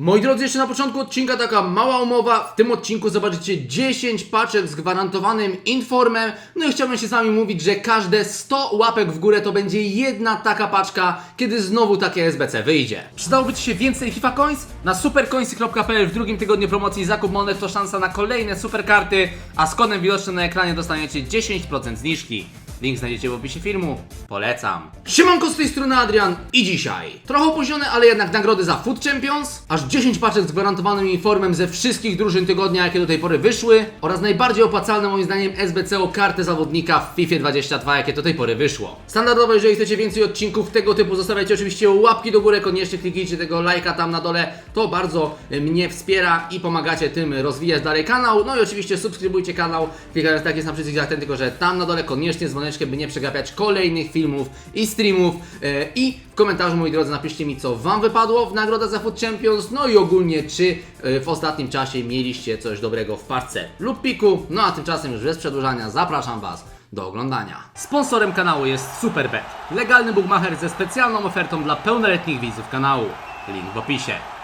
Moi drodzy, jeszcze na początku odcinka taka mała umowa. W tym odcinku zobaczycie 10 paczek z gwarantowanym informem. No i chciałbym się z Wami mówić, że każde 100 łapek w górę to będzie jedna taka paczka, kiedy znowu takie SBC wyjdzie. Przydałoby Ci się więcej FIFA Coins? Na supercoinsy.pl w drugim tygodniu promocji zakup monet to szansa na kolejne super karty, a z kodem widocznym na ekranie dostaniecie 10% zniżki. Link znajdziecie w opisie filmu. Polecam. Siemanko z tej strony Adrian i dzisiaj trochę opóźnione, ale jednak nagrody za Food Champions, aż 10 paczek z gwarantowanym informem ze wszystkich drużyn tygodnia, jakie do tej pory wyszły oraz najbardziej opłacalne moim zdaniem SBC o kartę zawodnika w FIFA 22, jakie do tej pory wyszło. Standardowo, jeżeli chcecie więcej odcinków tego typu, zostawiajcie oczywiście łapki do góry, koniecznie kliknijcie tego lajka tam na dole, to bardzo e, mnie wspiera i pomagacie tym rozwijać dalej kanał. No i oczywiście subskrybujcie kanał, klikając tak jest na przycisk ten, tylko że tam na dole koniecznie dzwoneczkę, by nie przegapiać kolejnych filmów i streamów. E, I w komentarzu, moi drodzy, napiszcie mi, co Wam wypadło w nagroda za Food Champions, no i ogólnie, czy e, w ostatnim czasie mieliście coś dobrego w parce lub piku. No a tymczasem już bez przedłużania zapraszam Was do oglądania. Sponsorem kanału jest Superbet, legalny bookmacher ze specjalną ofertą dla pełnoletnich widzów kanału. Link w opisie.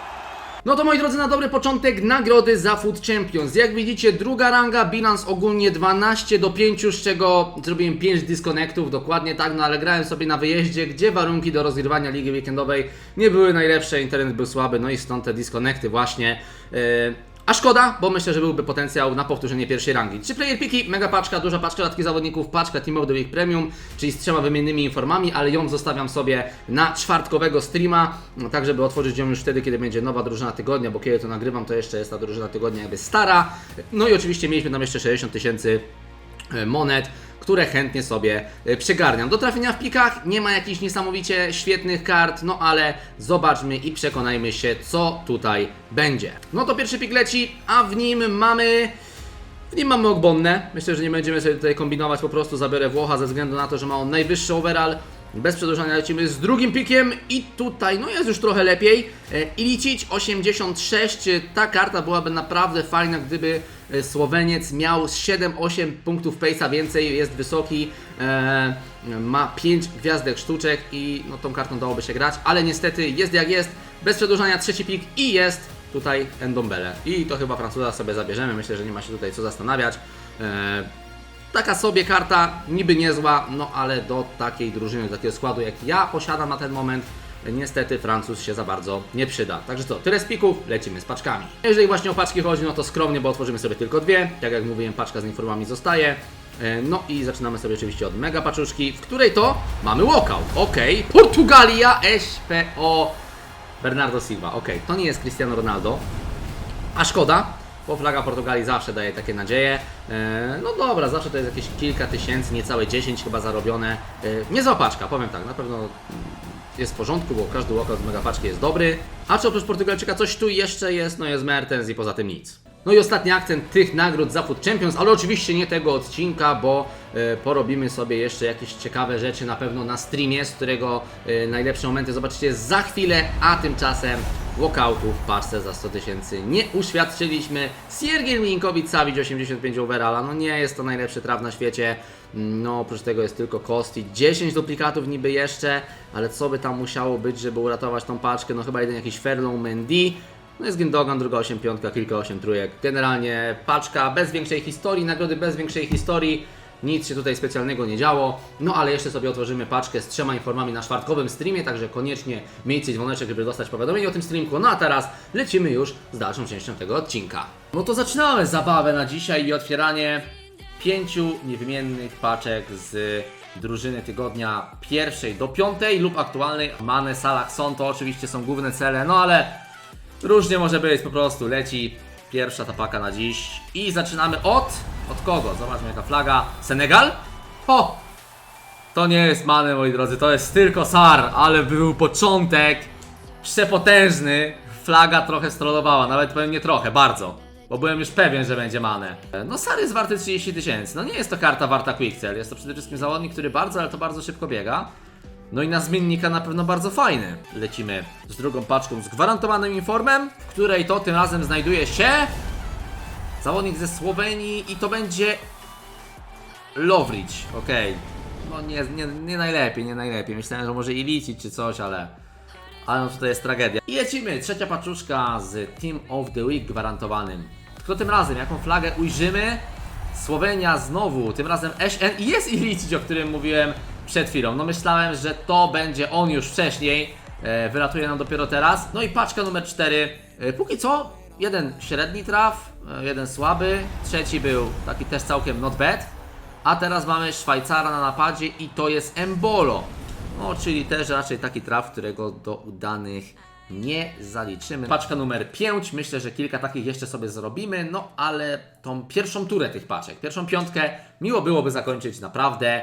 No to moi drodzy, na dobry początek nagrody za Food Champions. Jak widzicie, druga ranga, bilans ogólnie 12 do 5, z czego zrobiłem 5 disconnectów, dokładnie tak, no ale grałem sobie na wyjeździe, gdzie warunki do rozgrywania ligi weekendowej nie były najlepsze, internet był słaby, no i stąd te disconnecty właśnie. Yy, a szkoda, bo myślę, że byłby potencjał na powtórzenie pierwszej rangi. Trzy player piki, mega paczka, duża paczka latki zawodników, paczka Team of the Week Premium, czyli z trzema wymiennymi informami, ale ją zostawiam sobie na czwartkowego streama, no, tak żeby otworzyć ją już wtedy, kiedy będzie nowa drużyna tygodnia, bo kiedy to nagrywam, to jeszcze jest ta drużyna tygodnia jakby stara. No i oczywiście mieliśmy tam jeszcze 60 tysięcy e, monet, które chętnie sobie e, przygarniam. Do trafienia w pikach nie ma jakichś niesamowicie świetnych kart, no ale zobaczmy i przekonajmy się, co tutaj będzie. No to pierwszy pik leci, a w nim mamy... W nim mamy Ogbonnę. Myślę, że nie będziemy sobie tutaj kombinować, po prostu zabiorę Włocha ze względu na to, że ma on najwyższy overall. Bez przedłużania lecimy z drugim pikiem i tutaj no jest już trochę lepiej. E, I liczyć 86, e, ta karta byłaby naprawdę fajna, gdyby e, Słoweniec miał 7-8 punktów pace'a więcej, jest wysoki, e, ma 5 gwiazdek sztuczek i no tą kartą dałoby się grać, ale niestety jest jak jest, bez przedłużania trzeci pik i jest tutaj Endombele. I to chyba Francuza sobie zabierzemy, myślę, że nie ma się tutaj co zastanawiać. Taka sobie karta, niby niezła, no ale do takiej drużyny, do takiego składu jak ja posiadam na ten moment, niestety Francuz się za bardzo nie przyda. Także co, tyle z pików, lecimy z paczkami. Jeżeli właśnie o paczki chodzi, no to skromnie, bo otworzymy sobie tylko dwie. Tak jak mówiłem, paczka z informami zostaje. E, No i zaczynamy sobie oczywiście od mega paczuszki, w której to mamy walkout. Ok, Portugalia, SPO, Bernardo Silva. Ok, to nie jest Cristiano Ronaldo, a szkoda, bo flaga Portugalii zawsze daje takie nadzieje. E, no dobra, zawsze to jest jakieś kilka tysięcy, niecałe 10 chyba zarobione. E, niezła paczka, powiem tak, na pewno jest w porządku, bo każdy walkout z mega paczki jest dobry. A czy oprócz Portugalczyka coś tu jeszcze jest? No jest Mertens i poza tym nic. No i ostatni akcent tych nagród za Food Champions, ale oczywiście nie tego odcinka, bo e, porobimy sobie jeszcze jakieś ciekawe rzeczy na pewno na streamie, z którego najlepsze momenty zobaczycie za chwilę, a tymczasem walkoutu w parce za 100 tysięcy nie uświadczyliśmy. Siergiej Milinkowicz Savic 85 overalla, no nie jest to najlepszy traf na świecie. No oprócz tego jest tylko Kosti, 10 duplikatów niby jeszcze, ale co by tam musiało być, żeby uratować tą paczkę? No chyba jeden jakiś Ferlon Mendy. No jest Gündogan, druga 8 piątka, kilka 8 trójek. Generalnie paczka bez większej historii, nagrody bez większej historii. Nic się tutaj specjalnego nie działo. No ale jeszcze sobie otworzymy paczkę z trzema informami na czwartkowym streamie, także koniecznie miejcie dzwoneczek, żeby dostać powiadomienie o tym streamku. No a teraz lecimy już z dalszą częścią tego odcinka. No to zaczynamy zabawę na dzisiaj i otwieranie pięciu niewymiennych paczek z drużyny tygodnia pierwszej do piątej lub aktualnej. Mane, Salah, Son to oczywiście są główne cele, no ale Różnie może być, po prostu leci pierwsza tapaka na dziś i zaczynamy od... Od kogo? Zobaczmy jaka flaga. Senegal? O! To nie jest Mane, moi drodzy, to jest tylko Sar, ale był początek przepotężny. Flaga trochę strollowała, nawet powiem nie trochę, bardzo. Bo byłem już pewien, że będzie Mane. No Sar jest warty 30 tysięcy, no nie jest to karta warta quick sell, jest to przede wszystkim zawodnik, który bardzo, ale to bardzo szybko biega. No i na zmiennika na pewno bardzo fajny. Lecimy z drugą paczką z gwarantowanym informem, w której to tym razem znajduje się zawodnik ze Słowenii i to będzie Lovric. Okej. No nie, nie, nie najlepiej, nie najlepiej. Myślałem, że może i liczyć czy coś, ale ale no tutaj jest tragedia. I lecimy, trzecia paczuszka z Team of the Week gwarantowanym. Kto tym razem, jaką flagę ujrzymy? Słowenia znowu, tym razem SN i jest Ilicic, o którym mówiłem przed chwilą. No myślałem, że to będzie on już wcześniej, e, wylatuje nam dopiero teraz. No i paczka numer 4. E, póki co, jeden średni traf, e, jeden słaby, trzeci był taki też całkiem not bad. A teraz mamy Szwajcara na napadzie i to jest Embolo. No, czyli też raczej taki traf, którego do udanych nie zaliczymy. Paczka numer 5, myślę, że kilka takich jeszcze sobie zrobimy, no ale tą pierwszą turę tych paczek, pierwszą piątkę, miło byłoby zakończyć naprawdę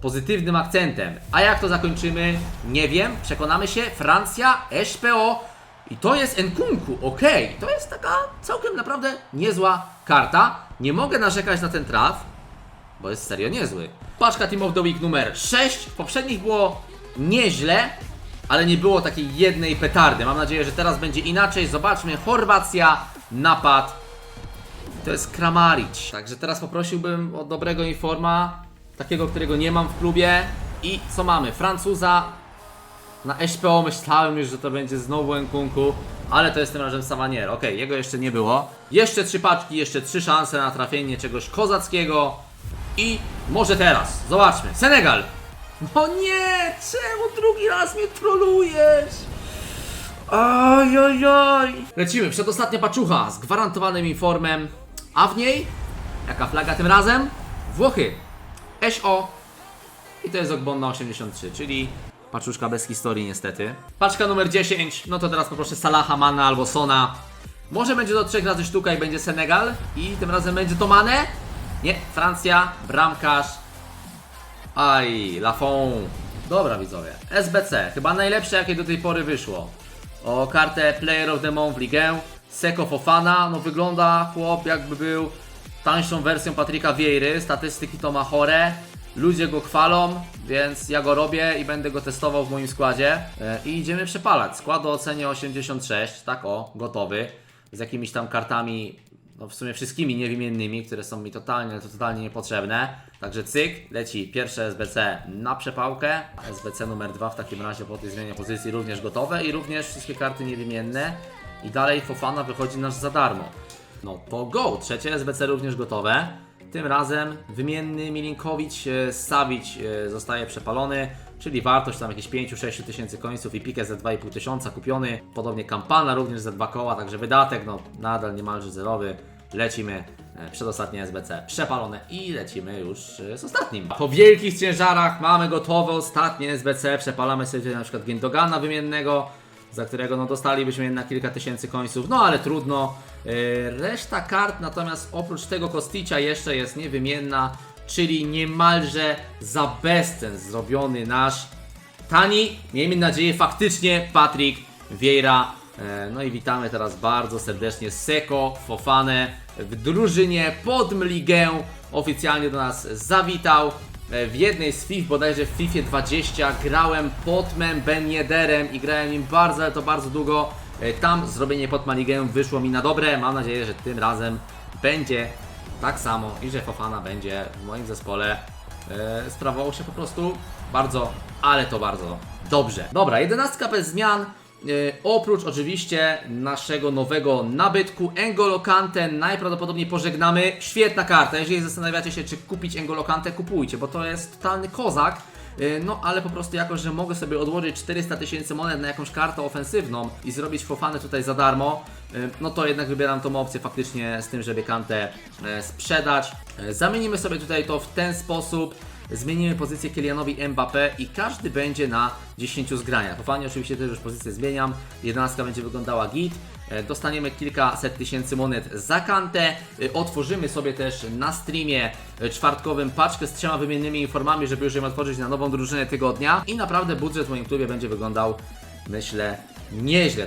pozytywnym akcentem. A jak to zakończymy? Nie wiem, przekonamy się. Francja, SPO i to jest Nkunku, okej, to jest taka całkiem naprawdę niezła karta. Nie mogę narzekać na ten traf, bo jest serio niezły. Paczka Team of the Week numer 6. W poprzednich było nieźle, ale nie było takiej jednej petardy. Mam nadzieję, że teraz będzie inaczej. Zobaczmy, Chorwacja, napad. To jest Kramaric. Także teraz poprosiłbym o dobrego informa, takiego, którego nie mam w klubie. I co mamy? Francuza na SPO myślałem już, że to będzie znowu Nkunku, ale to jest tym razem Savanier. Okej, jego jeszcze nie było. Jeszcze trzy paczki, jeszcze trzy szanse na trafienie czegoś kozackiego. I może teraz, zobaczmy. Senegal! No nie! Czemu drugi raz mnie trolujesz? Oj. Lecimy, przedostatnia paczucha z gwarantowanym informem. A w niej, jaka flaga tym razem? Włochy. SO. I to jest Ogbonna 83, czyli paczuszka bez historii niestety. Paczka numer 10, no to teraz poproszę Salaha, Mana albo Sona. Może będzie do trzech razy sztuka i będzie Senegal. I tym razem będzie to Mane. Nie, Francja, bramkarz. Aj, Lafon. Dobra widzowie, SBC, chyba najlepsze jakie do tej pory wyszło. O kartę Player of the Month w Ligę. Seko Fofana, no wygląda chłop jakby był tańszą wersją Patryka Wiejry. Statystyki to ma chore. Ludzie go chwalą, więc ja go robię i będę go testował w moim składzie. E, I idziemy przepalać. Skład o ocenie 86, tak o, gotowy. Z jakimiś tam kartami, no w sumie wszystkimi niewymiennymi, które są mi totalnie, to totalnie niepotrzebne. Także cyk, leci pierwsze SBC na przepałkę. SBC numer 2 w takim razie po tej zmianie pozycji również gotowe i również wszystkie karty niewymienne. I dalej Fofana wychodzi nasz za darmo. No to go! Trzecie SBC również gotowe. Tym razem wymienny Milinkowicz e, Savic e, zostaje przepalony, czyli wartość tam jakieś 5-6 tysięcy końców i pikę za 2,5 tysiąca kupiony. Podobnie Kampana również za dwa koła, także wydatek no nadal niemalże zerowy. Lecimy e, przedostatnie SBC przepalone i lecimy już z ostatnim. Po wielkich ciężarach mamy gotowe ostatnie SBC. Przepalamy sobie na przykład Gendogana wymiennego za którego no, dostalibyśmy jednak kilka tysięcy końców, no ale trudno. Yy, Reszta kart natomiast oprócz tego Kosticia jeszcze jest niewymienna, czyli niemalże za bezcen zrobiony nasz tani, miejmy nadzieję faktycznie Patryk Vieira. E, No i witamy teraz bardzo serdecznie Seko Fofane w drużynie pod Mligę. Oficjalnie do nas zawitał. E, W jednej z FIF, bodajże w FIFA 20 grałem pod Mem Ben Yedderem i grałem nim bardzo, ale to bardzo długo. E, Tam zrobienie pod Maligę wyszło mi na dobre. Mam nadzieję, że tym razem będzie tak samo i że Fofana będzie w moim zespole e, sprawował się po prostu bardzo, ale to bardzo dobrze. Dobra, jedenastka bez zmian. E, oprócz oczywiście naszego nowego nabytku Engolo Kante najprawdopodobniej pożegnamy. Świetna karta. Jeżeli zastanawiacie się, czy kupić Engolo Kante, kupujcie, bo to jest totalny kozak. E, No, ale po prostu jako, że mogę sobie odłożyć 400 tysięcy monet na jakąś kartę ofensywną i zrobić Fofanę tutaj za darmo, e, no to jednak wybieram tą opcję faktycznie z tym, żeby Kantę sprzedać. Zamienimy sobie tutaj to w ten sposób. Zmienimy pozycję Kylianowi Mbappé i każdy będzie na 10 zgraniach. Fofanie oczywiście też już pozycję zmieniam. 11 będzie wyglądała git. E, Dostaniemy kilkaset tysięcy monet za kantę. E, Otworzymy sobie też na streamie e, czwartkowym paczkę z trzema wymiennymi informami, żeby już ją otworzyć na nową drużynę tygodnia. I naprawdę budżet w moim klubie będzie wyglądał, myślę, nieźle.